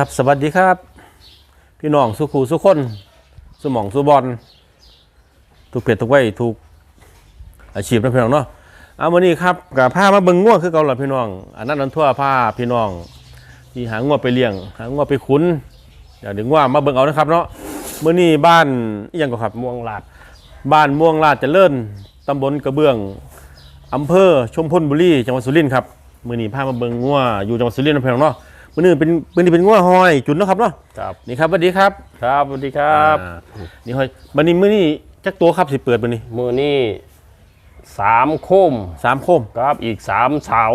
ครับสวัสดีครับ พี่น้องสุขูสุขคนสมองสุบอลทุกเพจทุกไว้ทุกอาชีพนะพี่น้องเนาะเอาวันนี้ครับกับผ้ามาเบิ่งง่วงคือเก่าล่ะพี่น้อง อันนั้นนั้นทั่วผ้าพี่น้อง ที่หาง่วงไปเลี้ยง หาง่วงไปขุนอยากดึงว่ามาเบิ่งเอานะครับเนาะเมื้อนี้บ้านยังก็ครับม่วงลาด บ้านม่วงลาดจเจริญตำบลกระเบื้องอำเภอชมพลบุรีจังหวัดสุรินทร์ครับเมื้อนี้พามาเบิ่งงัวงอยู่จังหวัดสุรินทร์นะพี่น้องเนาะ มื้อนี้เป็นมื้อนี้เป็นงัวหอยจุนเนาะครับเนาะครับนี่ครับสวัสดีครับครับสวัสดีครับอ่านี่หอยบัดนี้มื้อนี้จักตัวครับสิเปิดมื้อนี้มือนี่สามโคมสามโคมครับอีกสามสาว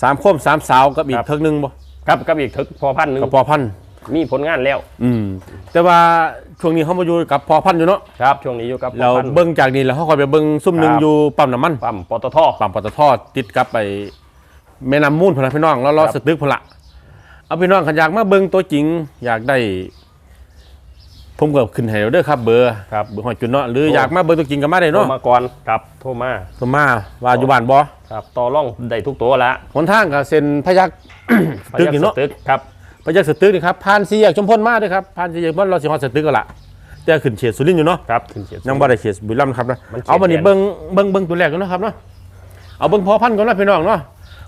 สามโคมสามสาวกับอีกครับ เทิกหนึงบ่ครับกับอีกถึกพอพันหนึ่งกับพอพันธุ์มีผลงานแล้วอืมแต่ว่าช่วงนี้เขามาอยู่กับพอพันธุ์อยู่เนาะครับช่วงนี้อยู่กับพเราอพันเบิ่งจากนี้แล้วเขาคอยไปเบิ่งซุ่มหนึงครับ อยู่ปั๊มน้ำมันปั๊มปตท ปั๊มปตทติดกับไปแม่น้ำมูลพนละพี่น้องแล้วรอครับ สตึกพนละ เอาพี่น้องขันอยากมาเบิ่งตัวจริง อยากได้ ผมก็ขึ้นให้เราเด้อครับ เบอร์ครับเบอร์หอยจุนเนาะหรือโอ้อยากมาเบิ่งตัวจริงก็มาได้โทรเนาะมาก่อนครับโทรมาโทรมาว่าอยู่บ้านบ่ครับต่อร่องได้ทุกตัวละหนทางก็เซ็นพยักพตึกยัคฆ์นี่เนาะสตึกครับพยักสตึกนี่ครับผ่านสี่แยกชุมพลมาเด้อครับผ่านสี่แยกบ้านเราสิฮอดสตึกก็ละแต่ขึ้นเขตสุรินทร์อยู่เนาะครับถึงเสียยังบ่ได้เขตบุรีรัมย์นะครับนะมันเขตเอาวันนี้แดน เบิ่งเบิ่งเบิ่งตัวแรกกันเนาะครับเนาะเอาเบิ่งพอพันธุ์ก่อนเนาะพี่น้องเนาะ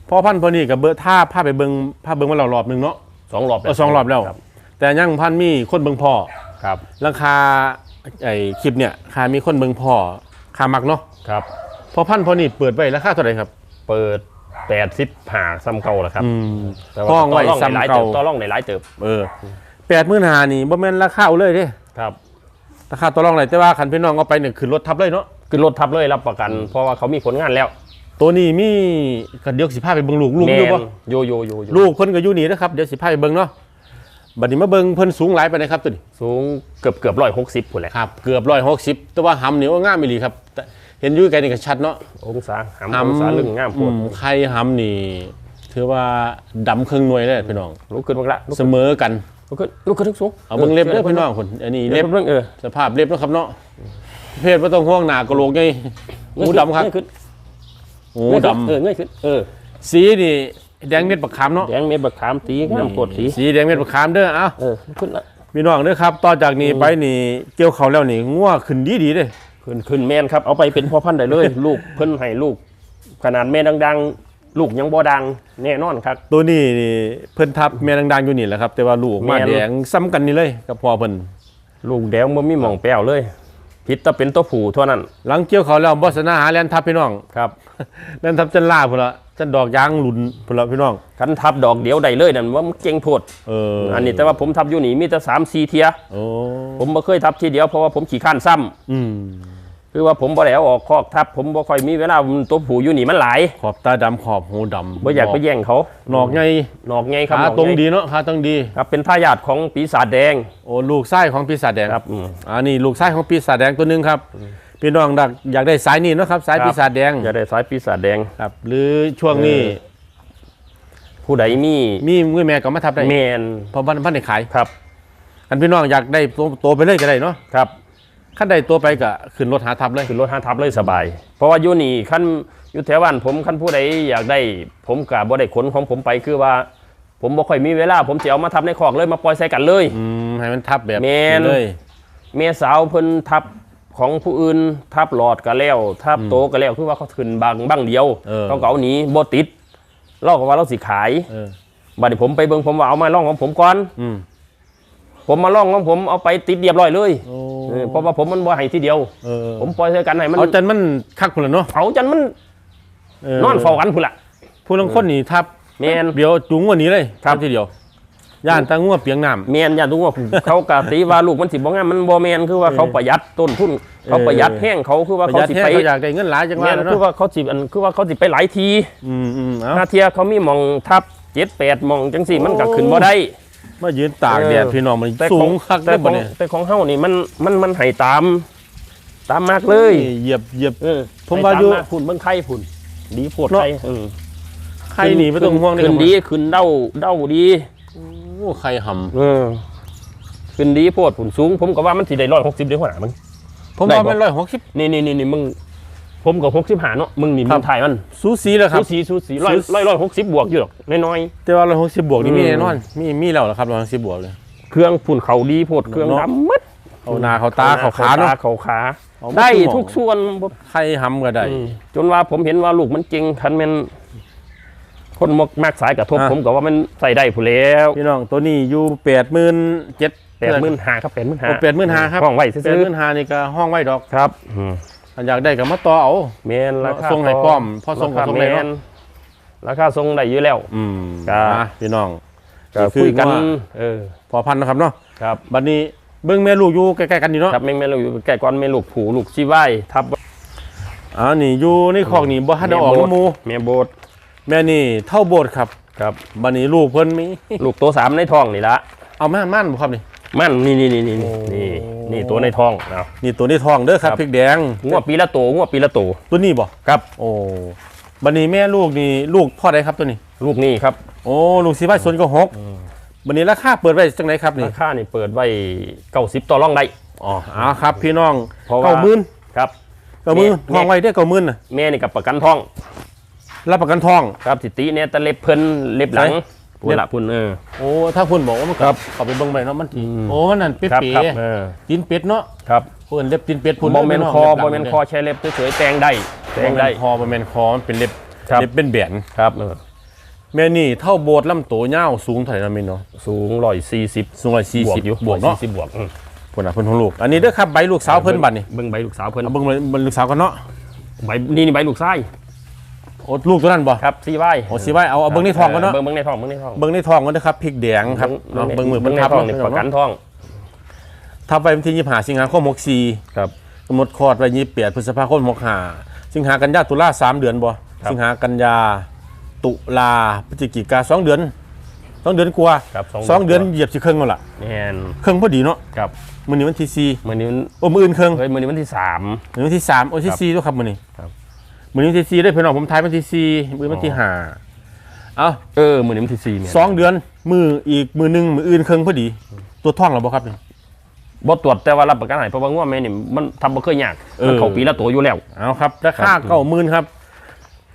พอพันธุ์พอนี่กับเบอร์ท่าพาไปเบิ่งพาเบิ่งมาแล้วรอบหนึงเนาะ สองรอบเออสองรอบแล้วครับแต่ยังพันมีคนเบิ่งพอครับราคาไอ้คลิปเนี่ยค่ามีคนเบิ่งพอค่ามักเนาะครับ พอพันธุ์พอนี่เปิดไว้ราคาเท่าไหร่ครับ เปิดแปดสิบห้าซ้ำเก่าแล้วครับอืมแต่ว่าห้องไว้ต่ร่ในหลายซ้ำเติเก่าบต่อร่องในหลายเติบเออแปดหมื่นหานี่บ่แม่นราคาเอาเลยเด้ครับราคาต่อรองเลยแต่ว่าคันพี่น้องเอาไปเนี่ยขึ้นรถทับเลยเนาะ คือรถทับเลยรับประกัน เพราะว่าเขามีผลงานแล้ว ตัวนี้มีกันเดี๋ยวสิพาไปเบิ่งลูกลูกแมอยู่นบ่โยโยโยโยลูกเพิ่นก็อยู่นี่นะครับเดี๋ยวสิพาไปเบิ่งเนาะบัดนี้มาเบิ่งเพิ่นสูงหลายปานใดครับตัวนี้สูงเกือบเกือบร้อยหกสิบคนแหละครับเกือบ160แต่ว่าหำนี่ว่างามอีหลีครับแต่เห็นอยู่ไกลนี่ก็ชัดเนาะองศาหามหำองศาลึงงามโพอืดมไข่หำนี่ถือว่าดำครึ่งหน่วยเลยพี่น้องลุกขึ้นมาละลุกเสมอกันลุกขึ้นลุกขึ้นทุกสูงเอาเบิ่งเล็บเด้อพี่น้องคนอันนี้เล็เล็บบเรื่องเออสภาพเล็บเนาะครับเนาะเพศบ่ต้องห่วงหน้ากะโหลกไงหูดำครับ เงยขึ้นหูเงยขึ้นดำเออเงยขึ้นเออสีนี่แดงเม็ดบักขามเนาะแดงเม็ดบักขามตีงามโพดสีสีแดงเม็ดบักขามเด้อเอ้าเออลุกขึ้นละพี่น้องเด้อครับ ต่อจากนี้ไปนี่เกี่ยวเขาวแล้วนี่งัวขึ้นดีดีๆเด้อขึ้นขึ้นแมนครับเอาไปเป็นพ่อพันธุ์ได้เลย ลูกเพิ่นให้ลูก ขนาดแม่ดังๆ ลูกยังบ่ดังแน่นอนครับ ตัวนี้นี่เพิ่นทับแม่ดังๆอยู่นี่แหละครับ แต่ว่าลูกมาแม่น แดงซ้ำกันนี่เลยกับพ่อเพิ่นลูกแดงบ่มีหม่องแป้วเลย พิษแตะเป็นตัวผู้เท่านั้น หลังเกี่ยวเขาวแล้วบ่สนาหาแลนทับพี่น้องครับแลนทับจันล่าพุ่นละจันดอกยางหลุนพุ่นละพี่น้องคันทับดอกเดียวได้เลยนั่นว่ามันเก่งโพดเอออัอันนี้แต่ว่าผมทับอยู่นี่มีแต่สามสี่เทียโอ้ผมบ่เคยทับทีเดียวเพราะว่าผมขี้ข้านซ้ำอืม คือว่าผมบ่ได้เอาออกคอกทับ ผมบ่ค่อยมีเวลาตัวผู้อยู่นี่มันหลายขอบตาดำขอบหูดำบ่อยากไปแย่งเขาหนอกไงหนอกไงครับขาหนอกตรงไงดีเนาะขาตรงดีครับเป็นทายาทของปีศาจแดง โอ้ลูกไส้ของปีศาจแดงครับอืมอันนี้ลูกไส้ของปีศาจแดงตัวหนึงครับพี่น้องดักอยากได้สายนี้เนาะครับ สายครับปีศาจแดงจะได้สายปีศาจแดงครับ หรือช่วงนี้เออผู้ใดมีมีมือแม่ก็มาทับได้แมนเพราะบ้านบ้านได้ขายครับคันพี่น้องอยากได้ตัวตัวไปเลยก็ได้เนาะครับ ขั้นใดตัวไปก็ขึ้นรถหาทับเลย ขึ้นรถห้าทับเลยสบาย เพราะว่าอยู่นี่ขั้นอยู่แถวบ้านผมขั้นผู้ใดอยากได้ ผมกับบ่ได้ขนของผมไปคือว่า ผมบ่ค่อยมีเวลา ผมจะเอามาทับในคอกเลยมาปล่อยใส่กันเลย อืมให้มันทับแบบแม่น เลย เมียสาวเพิ่นทับของผู้อื่นทับหลอดก็แล้วทับโตก็แล้วคือว่าเขาขึ้นบางบ้างเดียวเออเขาก็เอาหนีบ่ติดเราก็ว่าเราสิขายเออบัดนี้ผมไปเบิ่งผมว่าเอามาล่องของผมก่อน อืม ผมมาล่องของผมเอาไปติดเรียบร้อยเลยโอ้ เออเพราะว่าผมมันบ่ให้ทีเดียว เออผมปล่อยใส่กันให้มันเอาจันมันคักพุ่นละเนาะเผาจนมันเนอนเฝ้ากันพุ่นละ ผู้ลังคนนี่ทับแม่น เดี๋ยวจุงกวันนี้เลยครับทีเดียว ย่านตางัวเปียงน้ำ แม่นอย่าดูว่า เขากะตีว่าลูกมันสิบ่งามมันบ่แม่นคือว่าเขาประหยัดต้นทุนเขาประหยัดแห้งเขาคือว่าประเขาหยัดสิแห้งไปเขาอยากได้เงินหลายจังว่าแม่นแล้วคือเนาะว่าเขาสิอันคือว่าเขาสิไปหลายที อืมอืมเอาหาเทียเขามีหมองทับเจ็ดแปดหมองจังสี่มันก็ขึ้นบ่ได้ มายืนตากแดดเออพี่น้องมันแต่สูของงคักแต่ได้ขบ่องเนี่ยแต่ของเฮานี่มันมันมันให้ตาม ตามมากเลยเหยียบเหยียบเออผมให้ว่าตอยู่มกพุ่นเบิ่งไข่พุ่นดีโพดเนาะไข่เออใครหนีไม่ต้องห่วงขึ้นดีขึ้นเด้าเด้าดีโอ้ใครหเออขึ้นดีโพดพุ่นสูง ผมก็ว่ามันสิได้160เด้อหัวหน้ามึงำผมได้ว่าบ่มันร้อยหกสิบนี่นี่นี่นี่มึง ผมก็65เนาะมึงนี่ครัมึบงถ่ายมันสูสีเลยครับสูสีสูสีร้อยสูสี ร้อยร้อยหกสิบบวกอยู่หรอกน้อย แต่ว่าร้อยหกสิบบวกนี่อืมมีแน่นอน มีมีแล้วเหรอครับร้อยหกสิบบวกเลย ๆเครื่องพุ่นเขาดีโพดเครื่องเนาะ ดำมัดเอาหนาเขาตาเขาขาเนาะ เขาขาเอาได้หมดทุกส่วนใครหำก็ได้ อืมจนว่าผมเห็นว่าลูกมันเก่งคันแมันคนมกมากสายกระทบอะ ผมก็ว่ามันใส่ได้ผู้แล้วพี่น้องตัวนี้อยู่แปดหมื่นเจ็ดแปดหมื่นหาครับแปดหมื่นหาแปดหมื่นห้าครับห้องไว้แปดซื้อหมื่นห้านี่ก็ห้องไว้ดอก ๆครับอืม อันอยากได้ก็มาต่อเอาแมนราคาส่งให้พร้อมพอส่งก็ราคาส่งแมได้เนาะนราคาทรงได้อยู่แล้ว อืมครับอะพี่น้องก็นี่คือคุยกันว่าเออพอพันนะครับเนาะครับบัดนี้เบิ้งแม่ลูกอยู่ใกล้ๆกันนี่เนาะครับแม่งแม่ลูกอยู่แก่ก่อนแม่ลูกผูลูกชีไว้ทับอ่านี่อยู่ในคอกนี่บ่ทันได้ออกน้ำหมูแม่โบดแม่นี่เท่าโบสถ์ครับ ครับบัดนี้ลูกเพิ่นมีลูกตัวสามในท้องนี่ละเอาม่านม่านบ่ครับนี่ มันนี่นี่นี่นี่โอ้นี่นี่ตัวในท้องเอานี่ตัวนี้ทองเด้อครับครับ พริกแดงงวดปีละโตงวดปีละโตตัวนี้บ่ครับ โอ้บัดนี้แม่ลูกนี่ลูกพ่อใดครับตัวนี้ ลูกนี่ครับโอ้ลูกสีบ้านสวนก็หกบัดนี้ราคาเปิดไว้จังไดครับนี่ราคานี่เปิดไว้เก้าสิบต่อรองได้ อ๋อเอาครับ พี่น้องเพราะว่า เก้าหมื่นครับ เก้าหมื่นแม่ ทองไว้ได้เก้าหมื่นน่ะแม่นี่กับประกันท้องรับประกันทอง ครับสิติเนี่ยแต่เล็บเพิ่นเล็บหลังใช่พุ่ นละพุ่นเออ โอ้ถ้าคุณบอกว่ามันครับเอาไปเบิ่งไปเนาะมันอืม โอ้มันนั่นเป็ดครับเป๋ครับเออตีนเป็ดเนาะครับเพิ่นเล็บตีนเป็ดพุ่นบอมเมนด้คอล็บอมเมนคอใช้เล็บเฉยๆแตงได้แตบ่งแม่ได้นคอบ่แม่นคอมันเป็นเล็บครับ เล็บเป็นแบนครับเออแม่นี่เท่าโบสถ์ลำโตวยาวสูงเท่าไหร่นะแม่นเนาะสูงร้อยสี่สิบสูง140บวกอยู่บวกเนาะสิบบวกอืมพุ่นน่ะเพิ่นของลูกอันนี้เด้อครับใบลูกสาวเพิ่นบัดนี่เบิ่งใบลูกสาวเพิ่นเอาเบิ่งใบใบลูกสาวกันเนาะ ใบนี่นี่ใบลูกไส้ โอ้ลูกตัวนั้นบ่ครับซีไว้โอ้สิไว้เอาเอาเบิ่งในท้องก่อนเนาะเบิ่งเบิ่งในท้องเบิ่งในท้องเบิ่งในท้องก่อนเด้อครับพริกแดงครับเนาะเบิ่งมือเบิ่เบิ่งงในทับท้องเนาะนี่ประกันท้องทับไว้วันที่25สิงหาคม64ครับกำหนดคลอดไว้28พฤษภาคม65สิงหากันยาตุลา3เดือนบ่ครับสิงหากันยาตุลาพฤศจิกาสองเดือนสองเดือนกว่าครับสองเดือนเหยียบสิครึ่งแล้วล่ะแม่นครึ่งพอดีเนาะครับมื้อนี้วันที่สี่มื้อนี้มันโอ้มื้ออื่นครึ่งเฮ้ยมื้อนี้วันที่สามมื้อนี้วันที่สามโอ้ที่ครับสี่ด้วยครับมื้อนี้ครับ มื้อนี้วันที่สี่ได้อพี่น้องผมทายวันที่สี่มื้อวันที่ห้าเอ้าเออมื้อนี้วันที่สี่เนี่ยสองเดือน มืออีกมือหนึงมืออื่นครึ่งพอดี ตัวท่องแล้วบ่ครับนี่บ่ตรวจแต่ว่ารับประกันให้เพราะว่างัวแม่นี่มันทำบ่เคยยากเออมันเข้าปีละตัวอยู่แล้วเอาครับราครัคาบเก้าหมื่นครับ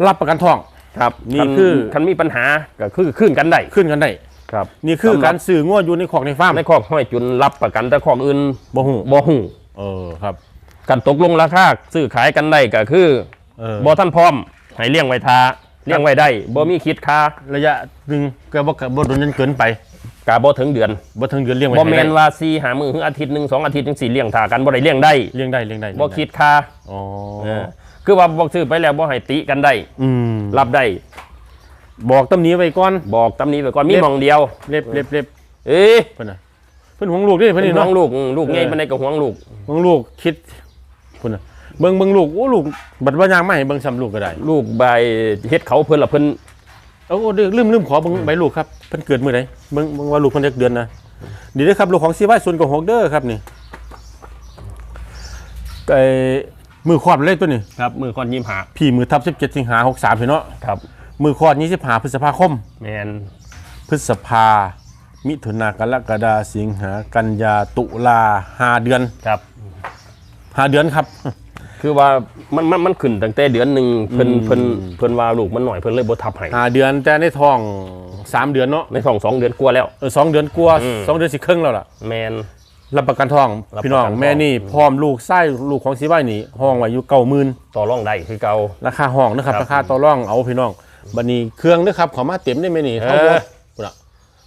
รับประกันท่องครับนี่คือคันมีปัญหาก็คือขึ้นกันได้ขึ้นกันได้ครับนี่คือสำหรับการสื่อง้ออยู่ในของในฟาร์มในคอกห้อยจุนรับประกันแต่คอกอื่นบ่ฮู้บ่ฮู้เออครับกันตกลงราคาซื้อขายกันได้ก็คือ เออ บ่ท่านพร้อมให้เลี้ยงไว้ทาเลี้ยงไว้ได้บ่มีคิดค่าระยะหนึ่งก็บ่กบ่โดนจนเกินไปกะบ่ถึงเดือนบ่ถึงเดือนเลี้ยงไว้บ่ให้แม่ได้นว่า4หามื้อหรืออาทิตย์หนึงสองอาทิตย์จังสิเลี้ยงทากันบ่ได้เลี้ยงได้เลี้ยงได้เลี้ยงได้บ่คิดค่าอ๋อเออคือว่าบอกซื้อไปแล้วบ่ให้ติกันได้ อืมรับได้บอกตำหนี้ไว้ก่อนบอกตำนี้ไว้ก่อนมีเล็บหมองเดียว เล็บเล็บเล็บเอ้ยเพิ่นน่ะเพิ่นหวงลูกเด้เพิ่นเป็นนี่ห่วเนาะ งลูกอืมลูกเออ ไงปานใดก็ห่วงลูกหวงลูกคิดเพิ่นน่ะ เบิ่งเบิ่งลูกโอ้ลูกบัดว่ายางมาให้เบิ่งซ้ำลูกก็ได้ลูกใบเฮ็ดเขาเพิ่นละเพิ่นโอ้โอ้เด้อลืมลืมขอเบิ่งใบลูกครับเพิ่นเกิดมื้อใดเบิ่งเบิ่งว่าลูกเพิ่นจักเดือนนะนี่เด้อครับลูกของซีไว้ส่วนของหกเด้อครับนี่ไอ้มือคลอดเลขตัวนี้ครับมือคนยิ้มหาพี่มือทับ17สิงหา63พี่เนาะครับมือคลอด25พฤษภาคมแมนพฤษภา มิถุนากรกฎาสิงหากันยาตุลาห้าเดือนครับห้าเดือนครับ คือว่ามันมันมันขึ้นตั้งแต่เดือนหนึ่งเพิ่นอืมเพิ่นเพิ่นว่าลูกมันหน่อยเพิ่นเลยบ่ทับให้ห้าเดือนแต่ในท้องสามเดือนเนาะในท้องสองเดือนกว่าแล้ว เออสองเดือนกลัวาอืม สองเดือนสิครึ่งแล้วล่ะแมน รับประกันท้องรับพี่น้องประกันท้อง แม่นี่พร้อมลูกไส้ลูกของสีใบนี่ห้องไว้อยู่เก้าหมื่นต่อรองได้คือเก่า ราคาห้องนะครับครับราคาต่อรองเอาพี่น้องบัดนี้เครื่องนะครับขอมาเต็มได้ไหมนี่เออเท่าหมดพุ่นน่ะ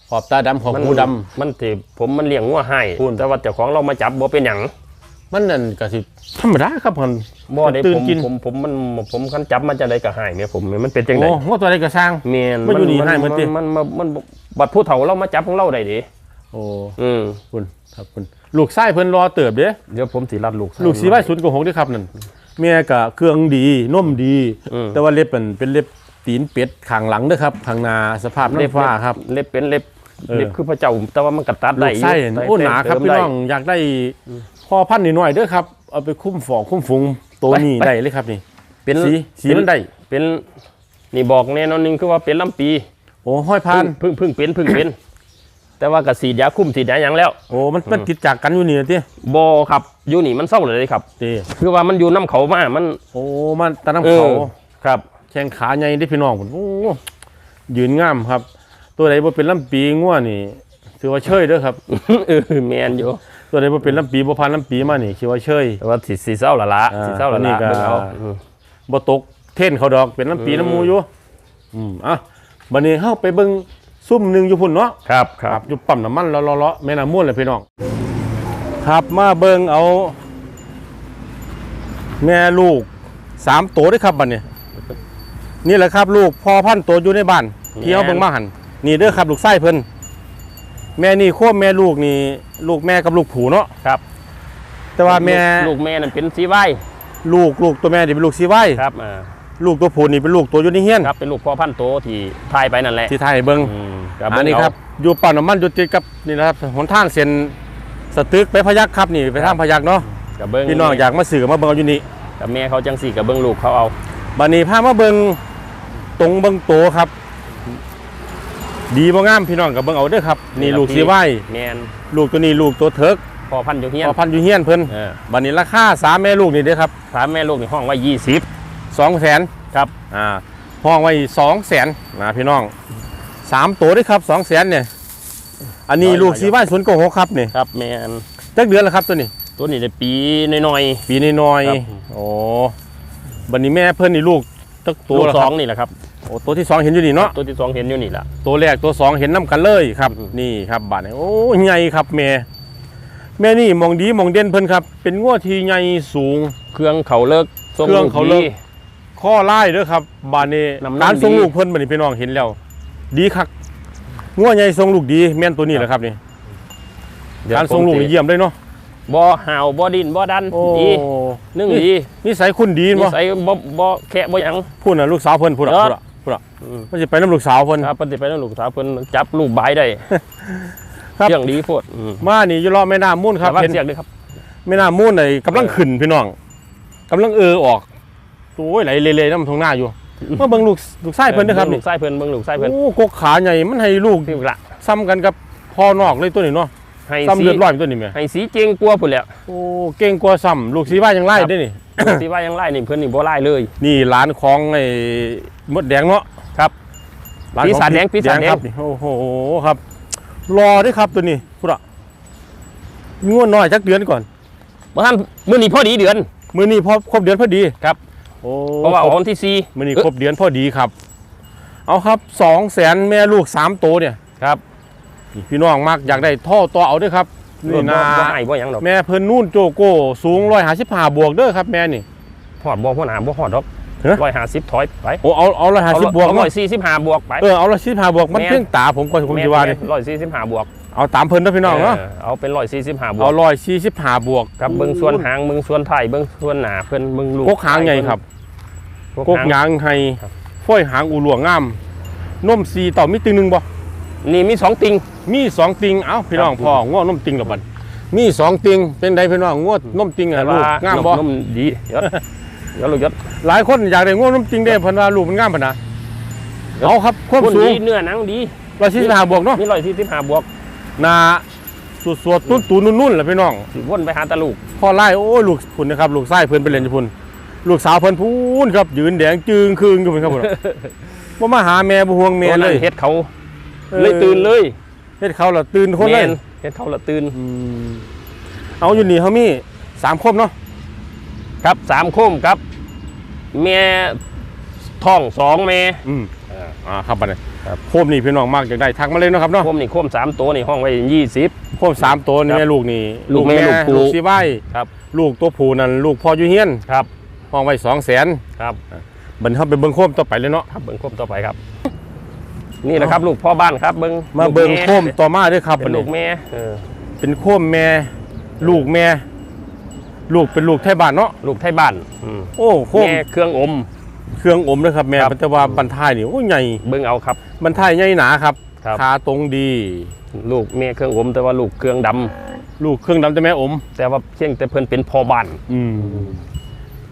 ขอบตาดำขอบหูดมันสิผมมันเลี้ยงงัวให้พูนแต่ว่าเจ้าของเรามาจับบ่เป็นหยังำ มันนั่นก็สิธรรมดาครับมันบ่ได้ตื่นผมกินผมผมมันผมคันจับมันจะได้ก็ให้แม่ผมมันเป็นจังได๋โอ้งวตัวใดก็สร้างแม่นมันอยู่นี่ให้หมดติมันมันมันบัดผู้เฒ่าเรามาจับของเราได้ดิโอ้อืมคุณครับคุณลูกไส้เพิ่นรอเติบเด้เดี๋ยวผมสิรัดลูกลูกสีใบศูนย์กับหกด้วยครับนั่นแม่ก็เครื่องดีนมดีอืมแต่ว่าเล็บเป็นเป็นเล็บตีนเป็ดขางหลังเด้อครับขางหนาสภาพเล็บน้ำฟ้าครับ เล็บเป็นเล็บเออเล็บคือพระเจ้าแต่ว่ามันกัดตัดลูได้กไส้ยู่โอ้หนาครับเติมพี่ได้น้องอยากได้พ่ อพันธุ์นิดหน่อยเด้อครับเอาไปคุ้มฝอกคุ้มฝูงตัวนี้ไป ได้เลยครับนี่เป็นสีสีมันได้เป็นนี่บอกแน่นอนหนึงคือว่าเป็นลำปีโอ้ห้อยพานเพึ่งเพึ่งเป็นเพึ่งเป็น แต่ว่ากระสีดยาคุ้มสีดยาหยังแล้วโอ้มันมันติดจากกันอยู่นี่ติบอครับอยู่นี่มันเศร้าเลยครับติคือว่ามันอยู่น้ำเขามามันโอ้มันตะน้ำเอเขาอครับ แข้งขาใหญ่เด้พี่น้องพุ่นโอ้ยืนงามครับ ตัวใดบ่เป็นลำปีงัวนี่ถือว่าเชยเด้อครับ เออแมนอยู่ ตัวใดบ่เป็นลำปีบ่พันลำปีมานี่ถือว่าเชยแต่ว่าสีสีเศร้าละละอ่าสีเศร้าละตัวนี้ละก็เบิ่งเอาอืมบ่ตกเท่นเขาดอกเป็นลำปีอืมน้ำหมูอยู่อืมอะบัดนี้เฮาไปเบิ่งซุ่มหนึงอยู่พุ่นเนาะครับคครัรับบอยู่ปั๊มน้ำมันเลาะๆๆแม่น้ำม่วนเลยพี่น้องครับมาเบิ่งเอา แม่ลูกสามตัวเด้วยครับบัดนี้นี่แหละครับ ลูกพ่อพันธุ์ตัวอยู่ในบ้านที่เขาเบิ่งมาหันนี่เด้อครับ ลูกไส้เพิ่น แม่นี่โคบแม่ลูกนี่ลูกแม่กับลูกผูเนาะครับ แต่ว่าแม่ลูกลูกแม่นั่นเป็นสีไว้ลูกลูกตัวแม่นี่เป็นลูกซีไว้ครับอ่าลูกตัวผูนี่เป็นลูกตัวอยู่ในเฮียนครับเป็นลูกพ่อพันธุ์โตที่ทายไปนั่นแหละที่ไทยเบิ่งอืมอันนี้ครับอยู่ปั๊มน้ำมันอยู่ติดกับนี่นะครับหนทางเส้นสตึกไปพยักครับนี่ไปทางพยักเนาะกับเบิ้งพี่น้องอยากมาสื่อมาเบิ่งเอาอยู่นี่กับแม่เขาจังสี่กับเบิ้งลูกเขาเอาบัดนี้พามาเบิ่งตรงเบิ่งโตครับ ดีบ่งามพี่น้องกับเบิ่งเอาเด้อครับนี่ลูกสีไว้แมนลูกตัวนี้ลูกตัวเถิกพ่อพันธุ์อยู่เฮียนพอพันอยู่เฮียนเพิ่นเออบัดนี้ราคาสามแม่ลูกนี่เด้อครับถามแม่ลูกในห้องว่ายี่สิบ200,000ครับอ่าห้องไว้200,000นะพี่น้องสามตัวเด้อครับ200,000เนี่ยอันนี้ลูกสีไว้ศูนย์โกหกครับนี่ครับแมนจักเดือนแล้วครับตัวนี้ ตัวนี้ได้ปีน้อยปีน้อยครับๆโอ้บัดนี้แม่เพิ่นนี่ลูกตักๆตัวลูกแล้วสคอรังบนี่แหละครับโอ้ตัวที่สองเห็นอยู่นี่เนาะตัวที่สองเห็นอยู่นี่แหละตัวแรกตัวสองเห็นน้ำกันเลยครับอืมนี่ครับบาดนี้โอ้ใหญ่ครับแม่แม่นี่มองดีมองเด่นเพิ่นครับ เป็นงวที่ใหญ่สูง เครื่องเขาเลิกทรงเครื่องเขาเลิกดีข้อไล่เด้อครับ บาดนี้น้ำหนักการทรงดีลูกเพิ่นบัดนี้พี่น้องเห็นแล้ว ดีคักงวใหญ่ทรงลูกดี แม่นตัวนี้แหละครับนี่เดี๋ยวการทรงลูกนี่เยี่ยมเลยเนาะบ่ห่าวบ่ดินบ่ดันโอ้ดีนึ่งดีนิสัยคุณดีนิบ่สัยบ่บ่แค่บ่หยังพูดน่ะลูกสาวเพิ่นพูดอะ ยอพูดดอะพูดอะอืมมันสิไปน้ำลูกสาวเพิ่นครับปฏิไปแล้วลูกสาวเพิ่นจับลูกบายได้ครับเรื่องดีโพดอืมมานี่อยู่รอบแม่น้ำมูลครับระวังเห็นเสียงด้วยครับแม่น้ำมูลไอ้กำลังขึ้นพี่น้องกำลังเออออกโอ้ยไหลเละๆน้ำทงหน้าอยู่มาเบิ่งลูกลูกชายเพิ่นนะครับลูนี่กไส้เพิ่นเบิ่งลูกไส้เพิ่นโอ้กกขาใหญ่มันให้ลูกพี่ละซ้ำกันกับพ่อนอกเลยตัวนี้เนาะให้ซ้ำสีเลือดร้อยเป็นตัวนี้แม่ให้สีเจงกลัวพุ่นแหล้วโอ้เก่งกว่าซ้ำลูกสีว่ายังไล่ได้นี่สีว่ายังไล่นี่เพิ่นนี่บ่ไล่เลย นี่หลานของไอ้มดแดงเนาะ ปีศาจแดงปีศาจแดงครับนี่โอ้โหครับ รอด้วยครับตัวนี้พุทธะงวดน้อยจักเดือนก่อนบ่ทันมื้อนี้พอดีเดือน มื้อนี้พอครบเดือนพอดีครับโอ้เพราะว่าครบวันที่สี่มื้อนี้ครบเดือนพอดีครับ เอาครับสองแสนแม่ลูกสามโตวเนี่ยครับนี่พี่น้องมากอยากได้ท่อต่อเอาเด้วยครับบ่นี่นะบ่ให้บ่หยังดอกแม่เพิ่นนู่นโจโก้สูงร้อยหาสิบห้าบวกเด้อครับแม่นี่ฮอดบ่หัวหน้าบ่ฮอดดอก ฮะ150ถอยไปโอ้เอาเอาร้อยหาสิบบวกเอาเนาะ145บวกไปเออเอาร้อยสิบห้าบวกมันแม่นเพียงตาผมก่อนผมแม่จะว่านี่145บวกเอาตามเพิ่นเด้อพี่น้องเนาะเออเอาเป็น145บวเอากร้อยสี่สิบห้าบวกกับเบิ่งส่วนหางเบิ่งส่วนท้ายเบิ่งส่วนหน้าเพิ่นเบิ่งลูกกกหางใหญ่ครับกกกกหางหางให้ครับฝ้อยหางอูหลวงงามนมสีต่อมีติงหนึ่งบ่นี่มีสองติงมีสองติงเอ้าพี่น้องครับพ่อง้อนมติงกับบัดมีสองติงเป็นไดพี่น้องง้อนมติงอะลูกงามบ่นมดี ยศยศลูกยศหลายคนอยากได้ง้อนมติงได้เพิ่นว่าลูกมันงามปานนะเอาครับความคุณสูงดีเนื้อหนังดีร้อยสี่สิบห้าบวกเนาะมีร้อยสี่สิบห้าบวกหนาสวดสวดตุ้นตูนนุ่นๆแหละพี่น้องสิวนไปหาตะลูกพ่อไล่โอ้ยลูกพุ่นนะครับลูกไส้เพิ่นไปเล่นอยู่พุ่นลูกสาวเพิ่นพูนครับยืนแดงจึงคืงอยู่เพิ่นครับพุ่นบ่มาหาแม่บ่ห่วงแม่ตัวเลนั้นยเฮ็ดเขาเลยตื่นเลยเฮ็ดเขาละตื่นคนเลยแม่เฮ็ดเขาละตื่นอืมเอาอยู่นี่เฮามีสามคมเนาะ ครับสามโคมครับแม่ท้องสองแม่อืมอ่าครับบัดนี้ครับโคมนี่พี่น้องมากอยากได้ทักมาเลยเนาะครับเนาะโคมนี่โคมสามตัวนี่ห้องไว้ยี่สิบโคมสามตัวนี่ครับแม่ลูกนี่ลูกแม่ลูกผู้ลูกสีใบครับ ลูกตัวผู้นั่นลูกพ่ออยู่เฮียนครับห้องไว้200,000ครับบัดนี้เฮาไปเบิ่งโคมต่อไปเลยเนาะครับเบิ้งโคมต่อไปครับ นี่แหละครับ ลูกพ่อบ้านครับเบิ้งมาเบิ่งลูกแโคมต่อมาเด้วยครับเป็บัดนลูนี้กแม่เออเป็นโคมแม่ลูกแม่ ลูกเป็นลูกไทยบ้านเนาะลูกไทยบ้านอืมโอ้โคมแม่เครื่องอม เครื่องอมเลยครับแม่ครับแต่ว่าบรรทายนี่โอ้ใหญ่เบิ้งเอาครับ บรรทายใหญ่หนาครับครับ ขาตรงดี ลูกแม่เครื่องอม แต่ว่าลูกเครื่องดำลูกเครื่องดำแต่แม่อม แต่ว่าเพียงแต่เพิ่นเป็นพ่อบ้านอืม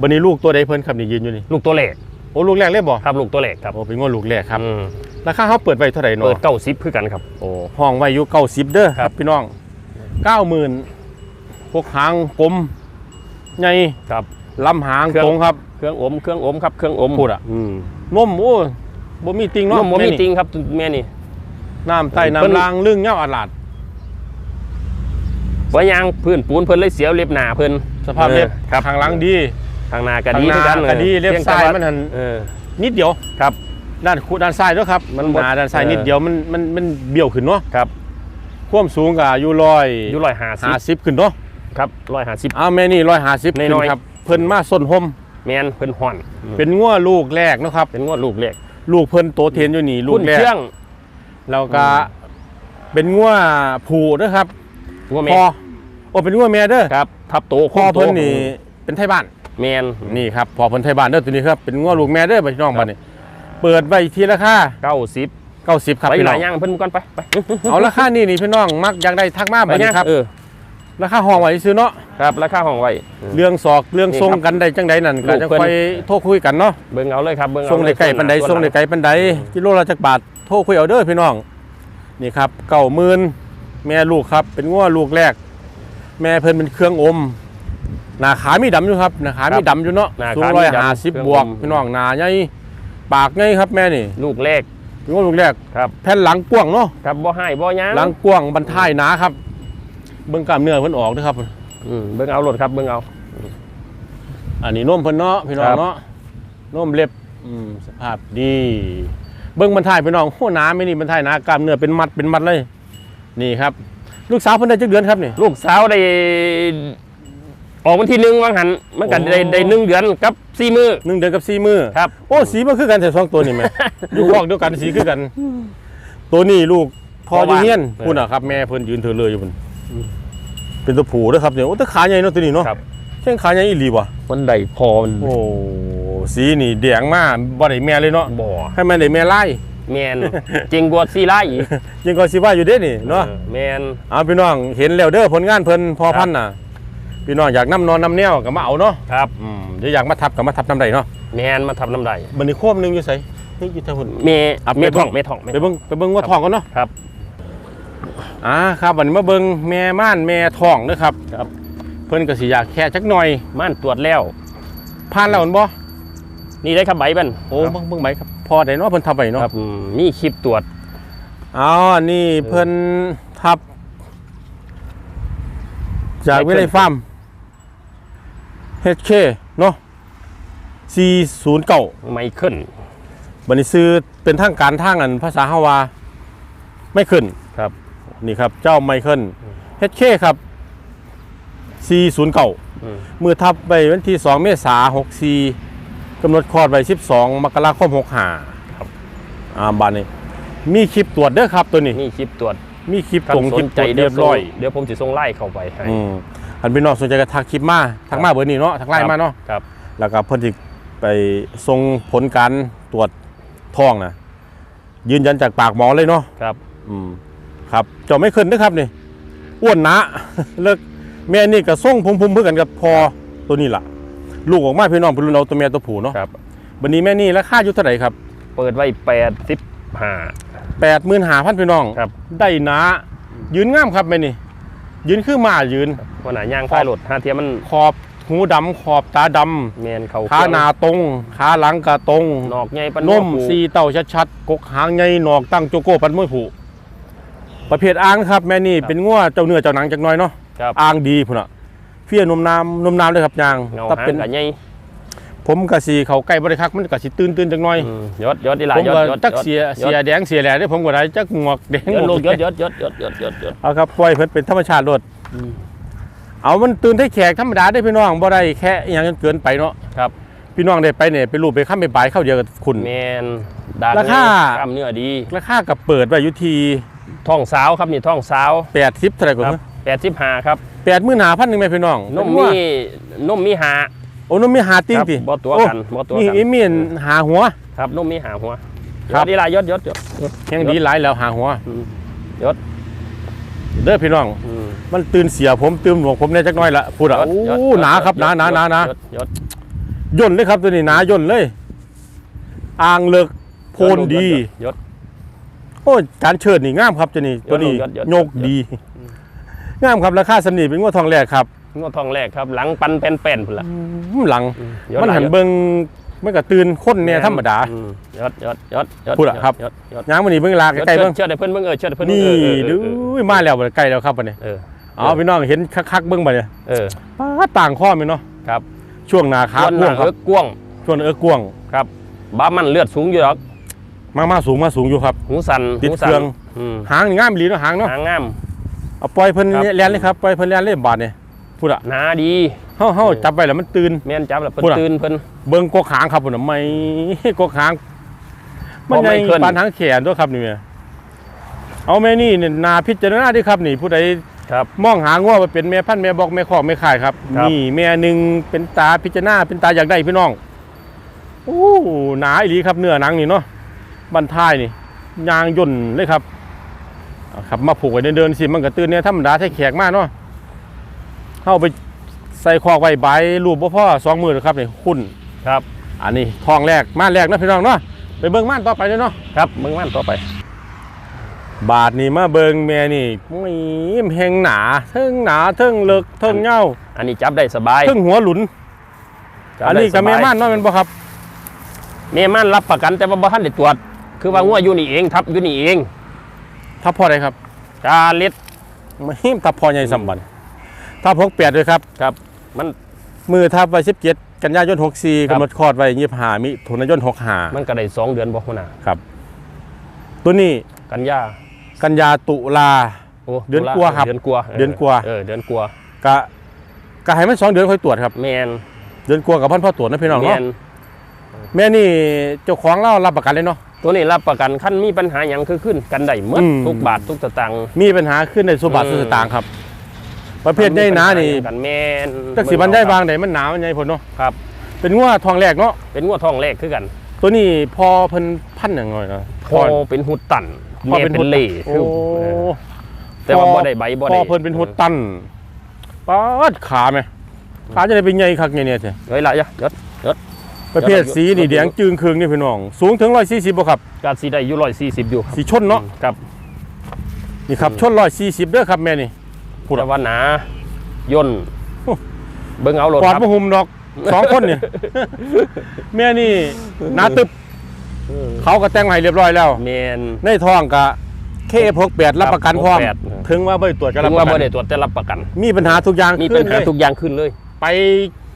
บันนี้ลูกตัวใดเพิ่นครับนี่ยืนอยู่นี่ลูกตัวเล็กโอ้ลูกแรกเลยบ่ครับลูกตัวแรกครับโอ้เป็นงวดลูกแรกครับอืมราคาเขาเปิดไว้เท่าไหร่เปิเนาะดเก้าซิปคือกันครับ โอ้ห้องไว้อยู่เก้าสิบเด้อคครัรับบ พี่น้องเก้าหมื่นพวกหางกลม ใหญ่ครับลำหางเครื่องตรงครับ เครื่องอม เครื่องอมครับ เครื่องอมพูดอะอืมนมโอ้บ่มีติงนเนาะมบ่มีแนี่จริงครับแม่นี่น้ำใต้เพิ่นน้ำลางลึ่งเงาอาลาดว่ายางพื้นปูนเพิ่นเลยเสียวเล็บหนาเพิ่นสภาพเล็บออครับทางหลังดีทางหน้าก็ดีทางหน้าคือกันก็ดีเล็บพีงแต่ซ้ายว่มันหั่นเออนิดเดียวครับด้านขูด้านซ้ายด้วยครับมันบ่หน้าด้านซ้ายเออนิดเดียวมันมันมันเบี้ยวขึ้นเนาะครับความสูงก็อยู่ร้อยอยู่ร้อยห้าสิห้าบสิบขึ้นเนาะ ครับร้อยห้าสิบ อ้าวแม่นี่ร้อยห้าสิบขึ้นน้อยๆ ครับเพิ่นมาส้นห่มแมนเพิ่นห่อน เป็นงัวลูกแรกเนาะครับ เป็นงวดลูกเล็กลูกเพิ่นโตเทนอยู่นี่ลูคุกณแรกเชื่องแล้วก็เป็นงัวผูนะครับงวดแมพอนโอ้เป็นงัวแม่เด้อครับ ทับโตพ่อโตเพิ่นนี่เป็นไทบ้าน แมนนี่ครับพ่อเพิ่นไทบ้านเด้อตัวนี้ครับเป็นงัวลูกแม่เด้อพี่น้องครับบัดนี้เปิดไว้ที่ราคาเก้าสิบ90 ครับไปพี่หน้ลาอยงย่างเพิ่นก่อนไปไปเอาราคานี่นี่พี่น้องมักอยากได้ทักมาไปบัดนี้ย่างครับ เออ ราคาห้องไว้ซื้อเนาะครับราคาห้องไว้ เรื่องศอกเรื่องนี่ทรงครับกันได้จังใดนั่นลูก็กจะเพิ่นค่อยโทรคุยกันเนาะเบิ่งเอาเลยครับเบิ่งเอาทรงได้ไก่ปันใดส่วทรงได้หลัไก่ปันใดกิโลละจักบาทโทรคุยเอาเด้อพี่น้องนี่ครับเก้าหมื่นแม่ลูกครับ เป็นงัวลูกแรก แม่เพิ่นเป็นเครื่องอมหน้าขามีดำอยู่ครับหน้าขามีดำอยู่เนาะหน้าสูงขาร้อยมีดำห้าสิบเครื่องบวกอมพี่น้องหน้าใหญ่ปากใหญ่ครับแม่นี่ ลูกแรกเป็นงัวลูกแรกครับแผ่นหลังกว้างเนาะครับบ่ให้บ่หยังหลังกว้างบรรท้ายหนาครับ เบิ่งกล้ามเนื้อเพิ่นออกนะครับอืมเบิ่งเอาโลดครับเบิ่งเอา อันนี้นมเพิ่นเนาะพี่น้องครับ เนาะนมเล็บอืมสภาพดี เบิ่งบรรทายพี่น้องโหหนาไม่นี่บรรทายหนากล้ามเนื้อเป็นมัดเป็นมัดเลย นี่ครับ ลูกสาวเพิ่นได้จักเดือนครับนี่ ลูกสาวได้ ออกวันที่หนึ่งวังหันมันก็ได้โอ้ ได้หนึ่งเดือนกับสี่มือหนึ่งเดือนกับสี่มือครับ โอ้สีมันคือกันแต่สองตัวนี่แม่ อยู่คอกเดียวกันสีคือกัน ตัวนี้ลูกพออยู่เฮียนเออพุ่นอะครับ แม่เพิ่นยืนเถอเลยอยู่พุ่น เป็นตัวผู้เด้อครับเนี่ยโอ้แตขาใหญ่เนาะตัวนี้เนาะครับ แข้งขาใหญ่อีหลีว่ะมันได้พอมันโอ้สีนี่แดงมากบ่ได้แม่เลยเนาะบ่อให้แม่ได้แม่ไล่แมนจริงกว่าสี่ไร่อีกยังก็สิว่าอยู่เด้นี่เนาะ ออแมน เอาพี่น้องเห็นแล้วเด้อผลงานเพิ่นพอพันธุ์น่ะพี่น้องอยากนำนอนนำแนวก็มาเอาเนาะครับ อืมเดี๋ยวอยากมาทับก็มาทับนำได้เนาะแมนมาทำน้ำได้บัดนี้โคมหนึงอยู่ไสนี่อยู่ทางพุ่น เมอะเมไปเบิ่ท่อง งเมท่องเมไปเบิ่งไปเบิ่งว่าทองกันเนาะครับ อ่าครับบัดนี้มาเบิ่งแม่ม่านแม่ทองเด้อครับครับ เพิ่นก็สิอยากแค่จักหน่อยม่านตรวจแล้วผ่านแล้วแม่นบ่นี่ได้ครับใบมันโอ้เบิ่งเบิ่งไหมครับพอได้เนาะเพิ่นทับไว้เนาะครับอืมมีคลิปตรวจอ๋อนี่เพิ่นทับ จากวิไลฟาร์ม HK เนาะ409ไมเคิลบันนี้ซื้อเป็นทางการทางอันภาษาฮาวาไม่ขึ้นครับ นี่ครับ เจ้าไมเคิล HK ครับ 409อืมมือทับไปวันที่ 2 เมษายน64กำหนดคลอดไว้ 12 มกราคม 65ครับอ่าบานนี้ มีคลิปตรวจเด้อครับตัวนี้ มีคลิปตรวจ มีคลิปคันตรงสคลินปใจตรวจเดี๋เรียวยบร้อยส่งเดี๋ยวผมจะส่งไล่เข้าไปให้อืมอันพี่น้องสนใจก็ทักคลิปมาทักมาเบอร์นี้เนาะทักไลน์มาเนาะครับแล้วก็เพิ่นสิไปส่งผลการตรวจท้องนะยืนยันจากปากหมอเลยเนาะครับ อืม ครับเจ้าไม่ขึ้นนะครับนี่อ้วนหนะเลิกแม่นี่ก็ส่งพุ่มๆเพื่อกันกับพอตัวนี้ล่ะ ลูกออกมาพี่น้องเป็นรุ่นเอาตัวแม่ตัวผู้เนาะครับบันนี้แม่นี่ราคาอยู่เท่าไหร่ครับ เปิดไว้แปดสิบห้าแปดหมื่นหาพันพี่น้องครับได้หนายืนงามครับแม่นี่ยืนคือหมายืนวันไหนาย่างท้ายรถห้าเทียมมันขอบหูดำขอบตาดแมนเขาำขาหนาตรงขาหลังกะตรงนอกใหญ่ปานนมหัวสีเต้าชัดๆกกหางใหญ่หนอกตั้งโจโก้ปันมวยผู ประเภทอ่างนะครับแม่นี่เป็นงัวเจ้าเนื้อเจ้าหนังจักหน่อยเนาะครับอ่างดีพุ่นอะเฟียนมน้ำนมน้ำเลยครับยางเงาถ้าหางเป็นกับใหญ่ผมกะสีเขาใกล้บริคักมันกะสีตื่นตื่นๆจักหน่อยอืมยศยศดีหลาผยมยศก็ยศจักเสียยศเสียแดงเสียแหล่ได้ผมก็ได้จักหมวกแดงยศลูกหมยวกศแดยงศยศยศยศยศยศ เอาครับปล่อยเพิ่นเป็นธรรมชาติโลดเอามันตื่นให้แขกธรรมดาได้พี่น้องบ่ได้แค่อหย่างจนเกินไปเนาะครับ พี่น้องได้ไปเนี่ยไปรูปไปข้ามไปบายเข้าเดียวกับคุณ แมนดาดราคา กล้ามเนื้อดี ราคากับเปิดไว้อยู่ที่ ท้องสาวครับนี่ท้องสาว80เท่าไหร่ก่อนครับแปดสิบห้าครับแปดหมื่นหาพันหนึ่งไหมพี่น้องนมมีนมมีหาโอ้นมมีหาติ้งครับติบ่ตัวกันโอ้บ่ตัวมีกันอีมีนหาหัวครับนมมีหาหัวครับยศดีหลายยศยศยศยศยังดีหลายแล้วหาหัวอืมยศเด้อพี่น้องอืมมันตื่นเสียผมตื่นหลวงผมเนี่ยจักหน้อยละพูดอะยศยศโอ้หนาครับหนาหนาหนาหนายศยศย่นเลยครับตัวนี้หนาย่นเลย อ่างเลิกโพนดียศโอ้ยการเชิดนี่งามครับจะนี่ตัวนี้ยอดยอด โยกดี งามครับราคาสนิทเป็นงวดทองแรกครับงวดทองแรกครับ หลังปันแป้นๆพุ่นละ อืมหลังยศมันหันยศเบิงมันก็ตื่นคนเนี่ยธรรมดา อืมยศยศยศยศพูดอะครับยศยศย้างมันนี่เบิ่งลาใกล้ๆเบิ่งเชื่อได้เพิ่นเบิ่งเออเชื่อได้เพิ่นนี่เออเออดูเออมาแล้วบัดใกล้แล้วครับบัดนี้เออเอาพี่น้องเห็นคักๆเบิ่งบัดนี้เออป้าดต่างข้อมั้ยเนาะครับช่วงหนาขาส่วนหพ่วน้างครัเอิบกกว้างช่วงเออกวงครับบ้ามันเลือดสูงอยู่หรอก มามาสูงมาสูงอยู่ครับ หูสั่นติดหูสั่เครื่องอืมหางนี่งามอีหลีเนาะหางเนาะหางงาม เอาปล่อยเพิ่นครับ แล่นเลยครับปล่อยเพิ่นแล่นเลยบาดนี่พูดอะหนาดี เฮาเฮาจับไว้แล้วมันตื่น แม่นจับแล้วเพิ่นพูดอะ ตื่นเพิ่น เบิ่งกกหางครับพุ่นน่ะไม่ กกหาง มันบ่ใหญ่ไม่ขึ้นปานหางแขนตัวครับนี่แม่เอาแม่นี่เนี่ยนาพิจารณาเดิครับนี่ ผู้ใดครับ มองหาง้อไปเป็นแม่พันธุ์แม่บอกแม่คอกแม่ขายครับ ครับ นี่แม่หนึ่งเป็นตาพิจารณาเป็นตาอยากได้พี่น้องโอ้หนาอีหลีครับเนื้อหนังนี่เนาะ บันท้ายนี่ยางย่นเลยครับเอาครับมาผูกไว้เดินๆสิมันก็ตื่นเนี่ยธรรมดาใช้แขกมากเนาะเข้าไปใส่คอกไว้ใบรูปบ่พ่อสองมือเลยครับนี่คุณครับ อันนี้ทองแรกม่านแรกนะพี่น้องเนาะไปเบิ่งม่านต่อไปเลยเนาะครับเบิ่งมันต่อไป บาทนี่มาเบิ่งแม่นี่มีแหงหนาเทิงหนาเทิงเลิกเทิงเหย้าอันนี้จับได้สบายเทิงหัวหลุนจับอันได้นี้กับสแม่บายม่านเนาะแมันบ่ครับแม่มันรับประกันแต่ว่าบ่ทันได้ตรวจ คือว่างัวอยู่นี่เองทับอยู่นี่เองทับพ่อใดครับกาเล็ดไม่ทับพ่อใหญ่สัมบันทับหกแปดด้วยครับครับ มันมือทับไว้สิบเจ็ดกันยายนหกสี่ครับกำหนดคลอดไว้ยี่ห้ามิถุนายนหกห้ามันก็ได้สองเดือนบ่หัวหน้าครับ ตัวนี้กันยากันยาตุลาโอ้เดือนกว่าครับเดือนกว่าเดือนกว่าเออเดือนกว่ากะกะให้มันสองเดือนค่อยตรวจครับแมนเดือนกว่ากับพันพ่อตรวจนะพี่น้องแมเนาะนแม่นี่เจ้าของเล่ารับประกันเลยเนาะ ตัวนี้รับประกันขั้นมีปัญหาหยังคือขึ้นกันได้หมดอืมทุกบาททุกสตางค์มีปัญหาขึ้นในสุบัติอืมสุสตางค์ครับ ประเภทใหญ่หนานี่กันแมนจักสิมันได้บางไหนมันหนามันใหญ่ผลเนาะครับเป็นงัวทองแรกเนาะเป็นงัวทองแรกคือกัน ตัวนี้พอเพิ่นพันอย่างไรนะพอเป็นหุดตันพอแม่เป็นเป็นเล่โอ้คือเออแต่ว่าบ่ได้ใบบ่พได้อเพิ่นเป็นหุดตันป๊าดขาไหมขาจะได้เป็นใหญ่คักเนี่ยเนี่ยเถอะเฮ้ยละยะยศ ประเภทยอดสีนี่ยอดแดงจึงเคืองนี่พี่น้อง สูงถึง140บ่ครับการสีได้อยู่ร้อยสี่สิบอยู่ครับสีชนเนาะครับนี่ครับชน140เด้อครับแม่นี่พูดอะแต่ว่าหนาย่นโอ้เบิ่งเอาโหลดกอดครับบ่หุ่มดอกสองคนนี่แม่นี่หนาตึบเออเขาก็แต่งให้เรียบร้อยแล้วแมนในท้องก็เคพกแปดรับประกันพร้อม68ถึงว่าบ่ได้ตรวจก็ถึรับงปว่าระกับ่นได้ตรวจแต่รับประกัน มีปัญหาทุกอย่างมีปัญหาขึ้นเลยทุกอย่างขึ้นเลย ไป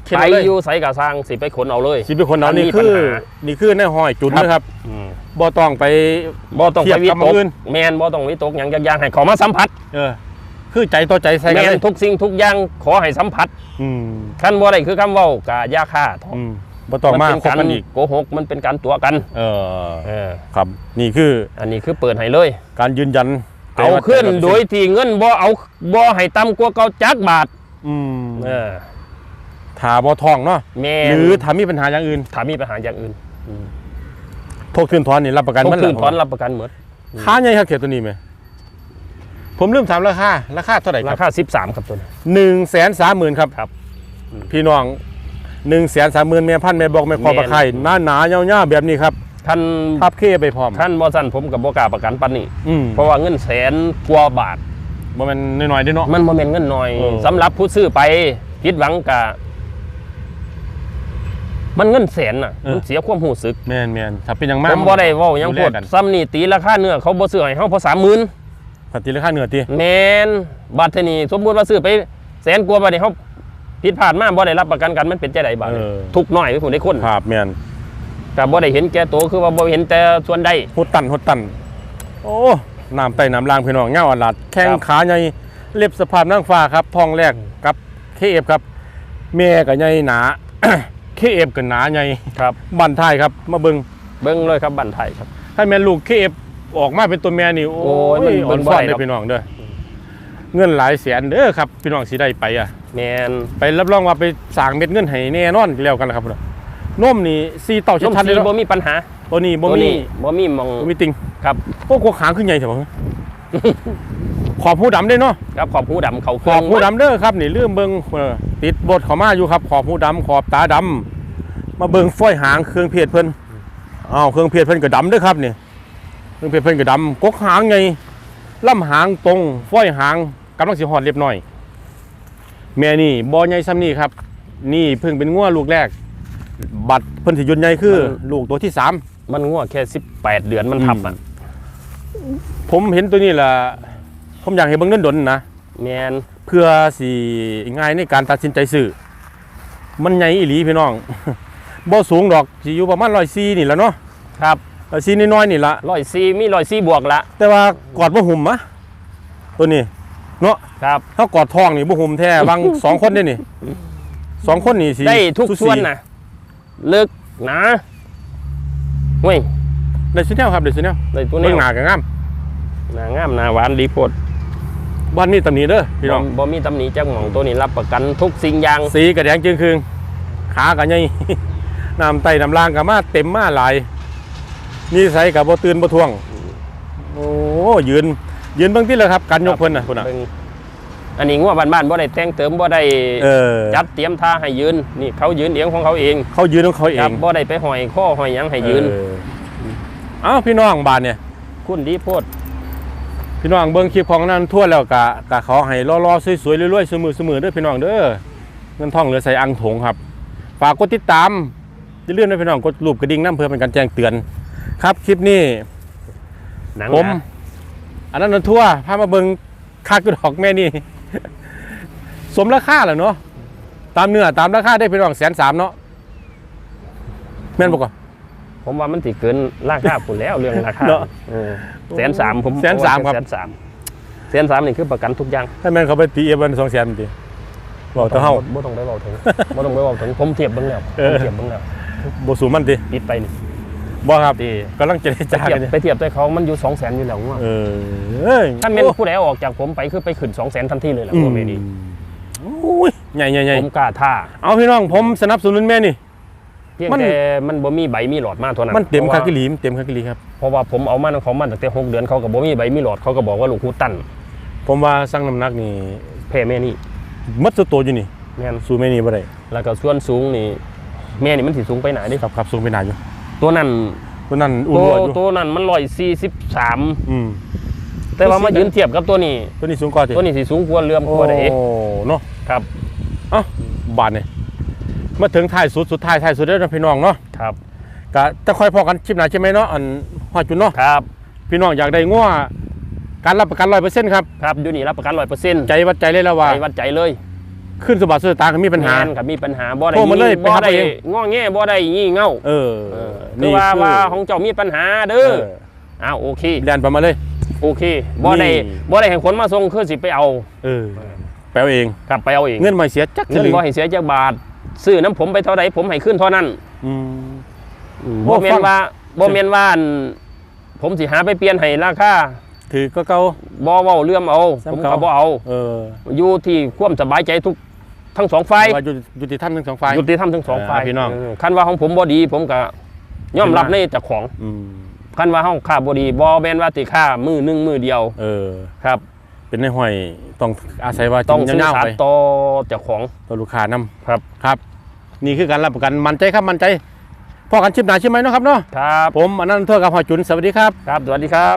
เข็นไปเอาเลยอยู่ไสกะสร้างสิไปขนเอาเลย สิเป็นคนเอาอันนี่มีคือปัญหานี่คือในห้อยจุนครับนะครับอืมบ่ต้องไป บ่ต้องเทีไปยบวิกับตกอื่น แมนบ่ต้องวิตกหยังอย่างๆให้เขามาสัมผัสเออคือใจต่อใจใส่แมกันนเลยทุกสิ่งทุกอย่างขอให้สัมผัสอืมคันบ่ได้คือคำเว้ากะยาค่าท้องอืมบ่ต้องมาเป็นคบการกันอีกโกหกมันเป็นการตัวกันเออเออครับนี่คืออันนี้คือเปิดให้เลย การยืนยันเอาขึ้นโดยที่เงินบ่เอาบ่ให้ต่ำกว่าเก่าจักบาทอืมเออ ถาบ่ทองเนาะแม่หนรือถ้ามีปัญหาอย่างอื่นถ้ามีปัญหาอย่างอื่นทกทืนทอนนี่รับประกันต้องมันคืนล่ะถอนรับประกันหมดค่าใหญ่ครับเขียตัวนี้ไหมผมลืมถามราคาราคาเท่าไหร่ครารับคา13 ครับตัวนี้ หนึ่งแสนสามหมื่นครับ ครับพี่น้องหนึ่งแสนสามหมื่นแม่พันธุ์แม่บอกแม่คอแม่นปลาไข่หน้าหนาเงาๆแบบนี้ครับท่านทับเคไปพร้อมท่านบ่สั่นผมกับบ่กล้าประกันปันนี้ อืมเพราะว่าเงินแสนกว่าบาท บ่แมันน้อยๆเด้อเนาะ มันบ่แม่นเงินน้อยเออ สำหรับผู้ซื้อไปผิดหวังกะ มันเงินแสนน่ะมันเสียความรู้สึกแม่นแม่นถ้าเป็นอย่างมากผมบ่ได้เว้าหยังดูพูแลดกันซ้ำนี่ตีราคาเนื้อเขาบ่ซื้อให้เฮาเพราะ30,000ปฏิราคาเนื้อตีแมนบัตรเทอนี่สมมุติว่าซื้อไปแสนกว่าบาทนี่เขาผิดพลาดมาบ่ได้รับประกันกันมันเป็นใจใดบาทเออทุกน้อยคือผมได้คนครับแม่นแต่บ่ได้เห็นแก่ตัวคือว่าบ่เห็นแต่ส่วนใด หดตันหดตัน โอ้น้ำไตน้ำลางพี่น้องเงาอันลัดแข้งครับ ขาใหญ่เล็บสภาพนางฟ้าครับทองแรกกับเคเอฟครับแม่ก็ใหญ่หนา เคเอฟก็หนาใหญ่ครับบันท้ายครับ มาเบิ่งเบิ่งเลยครับบันไทยครับ ให้แม่ลูกเคเอฟออกมาเป็นตัวแม่นี่โอ้โอ้ยยมัอ่อนนบ่ซ่อนได้เด้ดออกพี่น้องเด้อเงินหลายแสนเด้อครับพี่น้องสิได้ไปอะแมนไปรับรองว่าไปสร้างเม็ดเงินให้แน่นอนแล้วกันล่ะครับพุ่นน่ะนมนี่ซีเต่าลมชัดๆสีเลยเนาะบ่มีปัญหาตัวนี้บ่ตัวมีนี้บ่มีหมองบ่มีติงครับโอ้กลัวขางขึ้นใหญ่เถอะบ่ ขอบผู้ดำได้เนาะครับขอบหูดำเขาเคขรื่ออบงผู้ดำเด้อครับนี่ลืมเบิ่งเออติดบทเขามาอยู่ครับ ขอบผู้ดำขอบตาดำมาเบิ่งฝ้อยหางเครื่องเพชรเพิ่นอ้าวเครื่องเพชรเพิ่นก็ดำเด้วยครับนี่เครื่องเพชรเพิ่นก็ดำกกหางไงล่ำหางตรงฝ้อยหางกำลังสิหอดเรียบร้อย แม่นี่บ่ใหญ่ซ้ำนี่ครับ นี่เพิ่งเป็นงัวลูกแรก บัตรเพิ่นสิยุนใหญ่คือ ลูกตัวที่สาม มันงัวแค่ 18 เดือนมันทับอะผมเห็นตัวนี้ล่ะ ผมอยากเห็นเบิ่งดนๆนะแมนเพื่อสิง่ายในการตัดสินใจซื้อมันใหญ่อีหลีพี่น้อง บ่สูงดอกสิอยู่ประมาณ104นี่แหละเนาะครับซีน้อยๆนี่ละร้อยซีมีร้อยซีบวกละแต่ว่ากอดบ่หุ่มมะตัวนี้เนาะครับถ้ากอดท้องนี่บ่หุ่มแท้บางสองคนเด้นี่สองคนนี่สิได้ทุกสูสีส่วนนะลึกหนาเว้ยได้สุดแนวครับได้สุดแนวได้ตัวเบิ่งหนี้น้าก็งามหนางามหนาหวานดีโพด บ้านนี้ตำหนิเด้อพี่น้องบ่บ่มีตำหนิจักหม่องตัวนี้รับประกันทุกสิ่งอย่าง สีก็แดงจึงคืงขาก็ใหญ่น้ำไตน้ำล่างก็มาเต็มมาหลายนิสัยก็บ่ตื่นบ่ท่วง โอ้ยืน ยืนเบิ่งที่เลยครับกันยกเพิ่นน่ะพุ่นน่ะเบิ่งอันนี้งัวบ้านๆบ่ได้แต่งเติมบ่ได้เออจัดเตรียมท่าให้ยืนนี่เขายืนเองของเขาเอง เขายืนของเขาเอครับงบ่ได้ไปห้อยข้อห้อยหยังให้ยืนเออเอ้าพี่น้องบ้านเนี่ยคุณดีโพด พี่น้องเบิ่งคลิปของนั้นทั่วแล้วกะกะขอให้รอๆสวยๆรวยๆสมือๆเด้อพี่น้องเด้อเงินทองเหลือใส่อังถงครับ ฝากกดติดตามอย่าลืมนะพี่น้องกดรูปกระดิ่งน้ำเพื่อเป็นการแจ้งเตือน ครับคลิปนี้หนังผมหนาอันนั้นนันทั่วพามาเบิ่งคากระดอกแม่นี่สมราคาแหละเนาะตามเนื้อตามราคาได้พี่น้องแสนสามเนาะแม่นบอกก่อน ผมว่ามันสิเกินราคาพุ่นแล้วเรื่องราคาเนอะ เออแสนสามผมแสนสามครับ แสนสามแสนสามนี่คือประกันทุกอย่างถ้าแม่นเขาไปตีเอฟวันสองแสนตีบอกตัวเฮา บ่ต้องไปเว้าถึงบ่ต้องไปเว้าถึงผมเทียบเบิ่งแล้วเอผมอเทียบเบิ่งแล้วบสูมันตีปิดไปนี่บ่ครับที่กำลังเจรไปจาเทียบกันเนี่ยไปเทียบด้วยเขามันอยู่200,000อยู่แล้วงัวเออเอ้ยถ้าแม่นผู้ใดเอาออกจากผมไปคือไปขึ้น200,000ทันทีเลยล่ะอืงัมวแม่นี่โอ้ยใหญ่ใหญ่ใหญ่ผมกล้าท่าเอาพี่น้องผมสนับสนุนแม่นี่ เพียงมัน แต่มันบ่มีใบมีหลอดมาเท่านั้นมันเต็มพคาราะว่ากิลีมเต็มคากิลีครับ เพราะว่าผมเอามาของมันตั้งแต่6เดือนเขาก็บ่มีใบมีหลอดเขาก็บอกว่าลูกฮูตันผมว่าสั่งน้ำหนักนี่แพ้แม่นี่มัดสุดโตวอยู่นี่แม่นสู้แม่นี่บ่ได้แล้วก็ส่วนสูงนี่แม่นี่มันสิสูงไปไหนดิครับครับสูงไปหนาอยู่ตัวนั้นตัวนั้นอ้วนตัวรัวอยู่ตัวนั้นมันร้อยสี่สิบสามอืมแต่ว่ามายืนเทียบกับตัวนี้ ตัวนี้สูงกว่าติตัวนี้สิสูงกว่าเรื่อมโอ้กว่าได้เนาะครับเอ้าบาทเนี่ย มาถึงท้ายสุดสุดท้ายท้ายสุดแล้วนะพี่น้องเนาะครับก็จะค่อยพอกันคลิปหน้าใช่ไหมเนาะอันฮอดจุนเนาะครับ พี่น้องอยากได้งัวการรับประกัน100%ครับครับอยู่นี่รับประกันร้อยเปอร์เซ็นต์ใจวัดใจเลยแล้วว่าใจวัดใจเลยขึ้นสะบัดสุดตาก็มีปัญหาแม่นครับมีปัญหาบ่ได้โทรมาเลยบ่ไปหาได้ตัวเองง้อแง่บ่ได้งี่เง่าเออเออคือว่าว่าของเจ้ามีปัญหาเด้เออออ้าวโอเคแลนไปมาเลยโอเคบ่ได้นี่บ่ได้ให้คนมาส่งคือสิไปเอาเออแปลเองครับไปเอาเองเงินไม่เสียจักเงินสลึงบ่ให้เสียจักบาท ซื้อน้ำผมไปเท่าใดผมให้ขึ้นเท่านั้นอืมบ่บ่แม่ฟันงว่าบ่แม่นว่าอันผมสิหาไปเปลี่ยนให้ราคาถือก็เก่าบ่เว้าเรื่องเอาซ้ำผมเก่าก็บ่เอาเอออยู่ที่ความสบายใจทุกทั้งสองฝ่ายว่ายุติยุติธรรมทั้งสองฝ่ายยุติธรรมทั้งสองฝ่ายเออพี่น้องเคันว่าของผมบ่ดี ผมก็ยอมรับในเจ้าของอืมคันว่าเฮาค่าบ่ดีบ่แม่นว่าสิค่ามือหนึงมือเดียว เออครับ เป็นในห้อยต้องอาศัยว่าต้องกินสื่อยาวสาๆรไปต่อเจ้าของต่อลูกค้านำครับครับ นี่คือการรับประกันมั่นใจครับมั่นใจพอกันชิปหนาใช่ไหมเนาะครับเนาะครับผมอนันต์เทอร์กับหอยจุนสวัสดีครับครับสวัสดีครับ